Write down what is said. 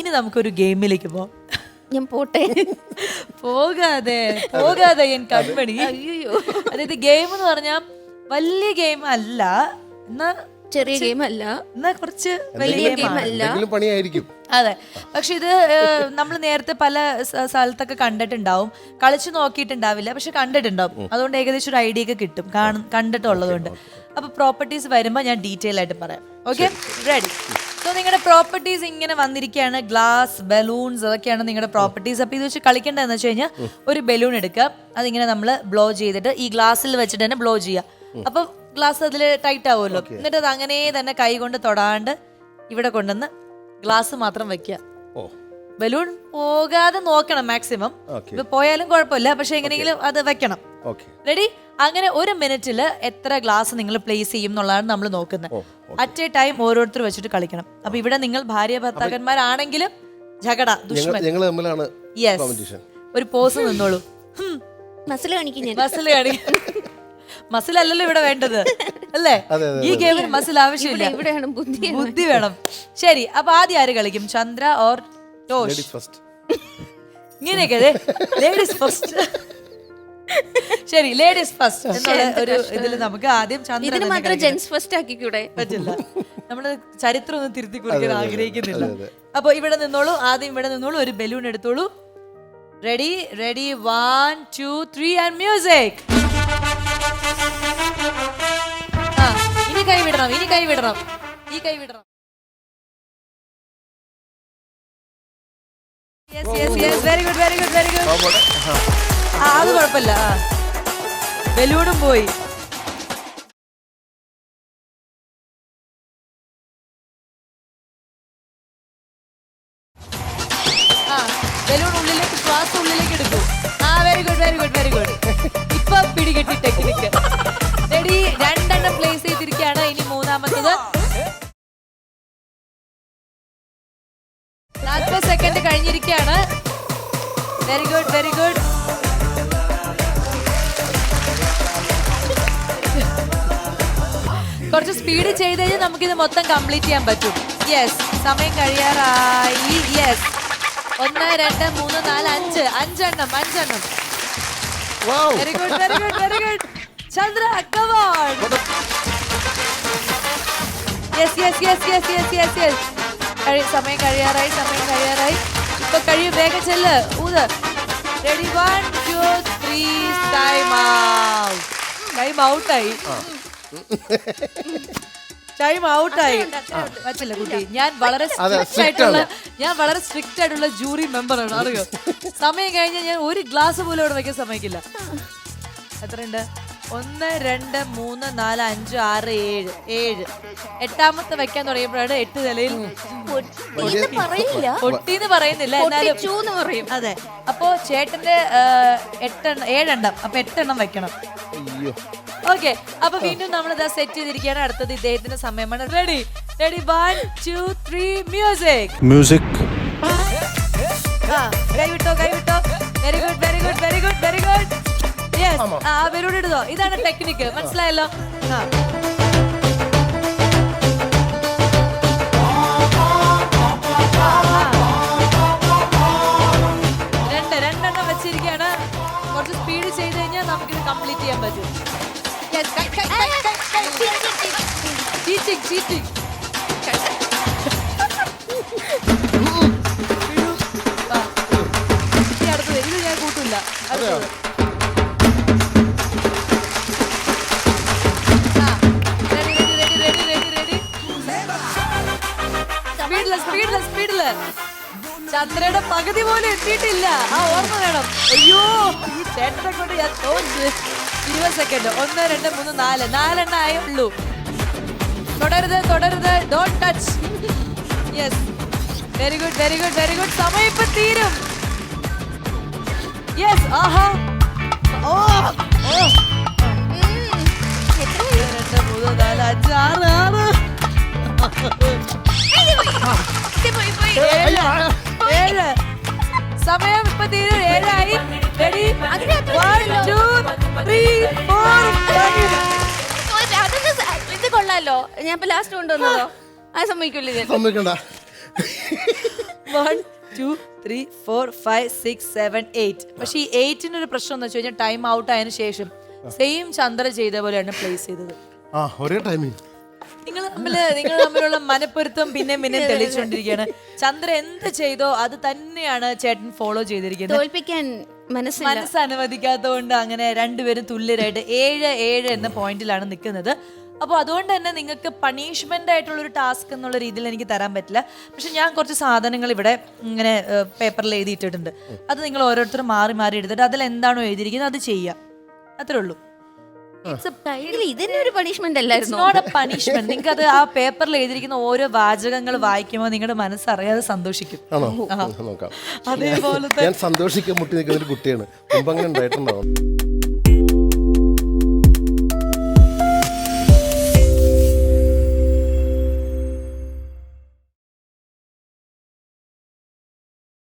ഇനി നമുക്കൊരു ഗെയിമിലേക്ക് പോവാം ഞാൻ പോട്ടെ. പോകാതെ പോകാതെ എൻ കൺമണി അയ്യോ. അതായത് ഗെയിം എന്ന് പറഞ്ഞാൽ വലിയ ഗെയിം അല്ല. എന്നാ ചെറിയ ഗെയിം അല്ല. എന്നാ കുറച്ച് വലിയ ഗെയിം അല്ല. പണിയായിരിക്കും. അതെ. പക്ഷെ ഇത് നമ്മൾ നേരത്തെ പല സ്ഥലത്തൊക്കെ കണ്ടിട്ടുണ്ടാവും. കളിച്ചു നോക്കിയിട്ടുണ്ടാവില്ല. പക്ഷെ കണ്ടിട്ടുണ്ടാവും. അതുകൊണ്ട് ഏകദേശം ഒരു ഐഡിയ ഒക്കെ കിട്ടും. കാണും കണ്ടിട്ടുള്ളതുകൊണ്ട്. അപ്പൊ പ്രോപ്പർട്ടീസ് വരുമ്പോൾ ഞാൻ ഡീറ്റെയിൽ ആയിട്ട് പറയാം. ഓക്കെ റെഡി സോ നിങ്ങളുടെ പ്രോപ്പർട്ടീസ് ഇങ്ങനെ വന്നിരിക്കുകയാണ് ഗ്ലാസ് ബലൂൺസ് അതൊക്കെയാണ് നിങ്ങളുടെ പ്രോപ്പർട്ടീസ് അപ്പൊ ഇത് വെച്ച് കളിക്കേണ്ടതെന്ന് വെച്ച് കഴിഞ്ഞാൽ ഒരു ബലൂൺ എടുക്കുക. അതിങ്ങനെ നമ്മൾ ബ്ലോ ചെയ്തിട്ട് ഈ ഗ്ലാസ്സിൽ വെച്ചിട്ട് തന്നെ ബ്ലോ ചെയ്യുക. അപ്പൊ ഗ്ലാസ് അതിൽ ടൈറ്റ് ആവുമല്ലോ. എന്നിട്ട് അത് അങ്ങനെ തന്നെ കൈ കൊണ്ട് തൊടാണ്ട് ഇവിടെ കൊണ്ടുവന്ന് ഗ്ലാസ് മാത്രം വെക്കുക. ബലൂൺ പോകാതെ നോക്കണം മാക്സിമം ഇപ്പൊ പോയാലും കുഴപ്പമില്ല. പക്ഷെ എങ്ങനെയെങ്കിലും അത് വെക്കണം. റെഡി അങ്ങനെ ഒരു മിനിറ്റിൽ എത്ര ഗ്ലാസ് നിങ്ങൾ പ്ലേസ് ചെയ്യും എന്നുള്ളതാണ് നമ്മൾ നോക്കുന്നത്. അറ്റ് എ ടൈം ഓരോരുത്തർ വെച്ചിട്ട് കളിക്കണം. അപ്പൊ ഇവിടെ നിങ്ങൾ ഭാര്യ ഭർത്താക്കന്മാരാണെങ്കിലും ജഗട ദുഷ്മൻ. യെസ് ഒരു പോസ് നിന്നോളൂ. മസിൽ കാണിക്കും മസിൽ മസിൽ അല്ലല്ലോ ഇവിടെ വേണ്ടത്. അല്ലേ? ഈ ഗെയിമിന് മസിൽ ആവശ്യമില്ല. ഇവിടെയാണ് ബുദ്ധി ബുദ്ധി വേണം. ശരി അപ്പൊ ആദ്യം ആര് കളിക്കും? ചന്ദ്ര ഓർ ടോഷ് ഇങ്ങനെയൊക്കെ ലേഡീസ് ഫസ്റ്റ് ശരി ലേഡീസ് ഫസ്റ്റ് എന്നുള്ള ഒരു ഇതിൽ നമുക്ക് ആദ്യം ചന്ദ്രൻ ഇതിന് തന്നെ മാത്രം കളിക്കണം. ജെന്റ്സ് ഫസ്റ്റ് ആക്കിക്കൂടെ? പറ്റില്ല. നമ്മൾ ചരിത്രം ഒന്നും തിരുത്തി കുറിക്കാൻ ആഗ്രഹിക്കുന്നില്ല. അപ്പൊ ഇവിടെ നിന്നോളൂ ആദ്യം ഇവിടെ നിന്നോളൂ ഒരു ബലൂൺ എടുത്തോളൂ. Ready ready one two three and music ആ ഇനി കൈവിടണം ഇനി കൈവിടണം ഈ കൈവിടണം. Yes yes yes very good very good very good ആ അത് കുഴപ്പമില്ല ആ. ബലൂണും പോയി. ബലൂൺ ഉള്ളിലേക്ക് ശ്വാസം ഉള്ളിലേക്ക് എടുക്കൂ. ആ very good very good very good ഇപ്പൊ പിടികെട്ടി ടെക്നിക്ക് റെഡി രണ്ടെണ്ണം പ്ലേസ് ചെയ്തിരിക്കുകയാണ്. ഇനി മൂന്നാമത്തത്. നാൽപ്പത് സെക്കൻഡ് കഴിഞ്ഞിരിക്കുകയാണ്. വെരി ഗുഡ് വെരി ഗുഡ് കുറച്ച് സ്പീഡ് ചെയ്ത് കഴിഞ്ഞാൽ നമുക്കിത് മൊത്തം കംപ്ലീറ്റ് ചെയ്യാൻ പറ്റും. യെസ് സമയം കഴിയാറായി. യെസ് ഒന്ന് രണ്ട് മൂന്ന് നാല് അഞ്ച്. അഞ്ചെണ്ണം അഞ്ചെണ്ണം. Very good very good very good Chandra come on yes yes yes yes yes yes yes കഴി സമയം കഴിയാറായി സമയം കഴിയാറായി. ഇപ്പൊ കഴിയും വേഗം ചെല്ല്. ഊത്. Ready one two three time out time ഔട്ടായി ടൈം ഔട്ടായി പറ്റില്ല കുട്ടി. ഞാൻ വളരെ സ്ട്രിക്റ്റ് ആയിട്ടുള്ള. ഞാൻ വളരെ സ്ട്രിക്റ്റ് ആയിട്ടുള്ള ജൂറി മെമ്പറാണ് അറിയോ? സമയം കഴിഞ്ഞാൽ ഞാൻ ഒരു ഗ്ലാസ് പോലും അവിടെ വെക്കാൻ സമ്മതിക്കില്ല. എത്രയുണ്ട്? ഒന്ന് രണ്ട് മൂന്ന് നാല് അഞ്ച് ആറ് ഏഴ്. ഏഴ്. എട്ടാമത്തെ വെക്കാൻ തുടങ്ങിയപ്പോഴാണ് എട്ട് നിലയിൽ പൊട്ടിന്ന് പറയുന്നില്ല എന്നാലും പറയും. അതെ. അപ്പോ ചേട്ടന്റെ എട്ടെണ്ണം ഏഴെണ്ണം. അപ്പൊ എട്ടെണ്ണം വെക്കണം. അയ്യോ. ഓക്കെ അപ്പൊ വീണ്ടും നമ്മൾ ഇതാ സെറ്റ് ചെയ്തിരിക്കുകയാണ്. അടുത്തത് ഇദ്ദേഹത്തിന്റെ സമയമാണ്. Ready ready one two three music music കൈവിട്ടോ കൈവിട്ടോ. Very good very good very good very good yes ആ ഇടുന്നോ? ഇതാണ് ടെക്നിക്ക് മനസ്സിലായല്ലോ? ആ. രണ്ട് രണ്ടെണ്ണം വെച്ചിരിക്കുകയാണ്. കുറച്ച് സ്പീഡ് ചെയ്ത് കഴിഞ്ഞാൽ നമുക്കിത് കംപ്ലീറ്റ് ചെയ്യാൻ പറ്റും. ചീറ്റിംഗ് ചീറ്റിംഗ് അടുത്തത് ഇത് ഞാൻ കൂട്ടില്ല അടുത്തത് ചന്ദ്രയുടെ പകുതി പോലും എത്തിയിട്ടില്ല. ആ ഓർമ്മ വേണം. അയ്യോ ഈ ചേട്ടനെ കൊണ്ട് ഞാൻ തോറ്റ്. ഇരുപത് സെക്കൻഡ് ഒന്ന് രണ്ട് മൂന്ന് നാല്. നാലെണ്ണ ആയേ ഉള്ളൂ. തുടരുത് തുടരുത്. Don't touch yes very good very good very good സമയം ഇപ്പൊ തീരും. യെസ് ആഹാ. ഓ. ഓ. ഒന്ന്, രണ്ട് മൂന്ന് നാല് അഞ്ച് ആറ് ആറ് ഏഴ്. ഏഴ്. സമയം ഇപ്പൊ തീരും. ഏഴായി. റെഡി വൺ ഇത് കൊള്ളാലോ. ഞാൻ ഇപ്പൊ ലാസ്റ്റ് കൊണ്ടുവന്നതോ? അത് സമ്മതിക്കില്ല ഞാൻ സമ്മതിക്കണ്ട. One two three four five six seven eight പക്ഷെ ഈ എയ്റ്റിന് ഒരു പ്രശ്നം എന്ന് വെച്ച് കഴിഞ്ഞാൽ ടൈം ഔട്ട് ആയതിനു ശേഷം സെയിം ചന്ദ്ര ചെയ്ത പോലെയാണ് പ്ലേസ് ചെയ്തത്. ആ ഒരേ ടൈമിംഗ് നിങ്ങൾ തമ്മിൽ നിങ്ങൾ തമ്മിലുള്ള മനപ്പൊരുത്തം പിന്നെ പിന്നെ തെളിയിച്ചുകൊണ്ടിരിക്കുകയാണ്. ചന്ദ്ര എന്ത് ചെയ്തോ അത് തന്നെയാണ് ചേട്ടൻ ഫോളോ ചെയ്തിരിക്കുന്നത്. തോൽപ്പിക്കാൻ മനസ്സ് അനുവദിക്കാത്തതുകൊണ്ട് അങ്ങനെ രണ്ടുപേരും തുല്യരായിട്ട് ഏഴ് ഏഴ് എന്ന പോയിന്റിലാണ് നിൽക്കുന്നത്. അപ്പോൾ അതുകൊണ്ട് തന്നെ നിങ്ങൾക്ക് പണിഷ്മെന്റ് ആയിട്ടുള്ള ഒരു ടാസ്ക് എന്നുള്ള രീതിയിൽ എനിക്ക് തരാൻ പറ്റില്ല. പക്ഷെ ഞാൻ കുറച്ച് സാധനങ്ങൾ ഇവിടെ ഇങ്ങനെ പേപ്പറിൽ എഴുതിയിട്ടിട്ടുണ്ട്. അത് നിങ്ങൾ ഓരോരുത്തരും മാറി മാറി എടുത്തിട്ട് അതിൽ എന്താണോ എഴുതിയിരിക്കുന്നത് അത് ചെയ്യുക അത്രേ ഉള്ളൂ. ഇതിൽ ഒരു പണിഷ്മെന്റ് അല്ലായിരുന്നു. നോട്ട് എ പണിഷ്മെന്റ് നിങ്ങൾക്ക് അത് ആ പേപ്പറിൽ എഴുതിയിരിക്കുന്ന ഓരോ വാചകങ്ങൾ വായിക്കുമ്പോൾ നിങ്ങളുടെ മനസ്സറിയാതെ സന്തോഷിക്കും. ആണോ? നോക്കാം. അതേപോലെ ഞാൻ സന്തോഷിക്കാൻ മുട്ടി നിൽക്കുന്ന ഒരു കുട്ടിയാണ്. മുമ്പ് അങ്ങനെ ഉണ്ടായിട്ടുണ്ടാവും.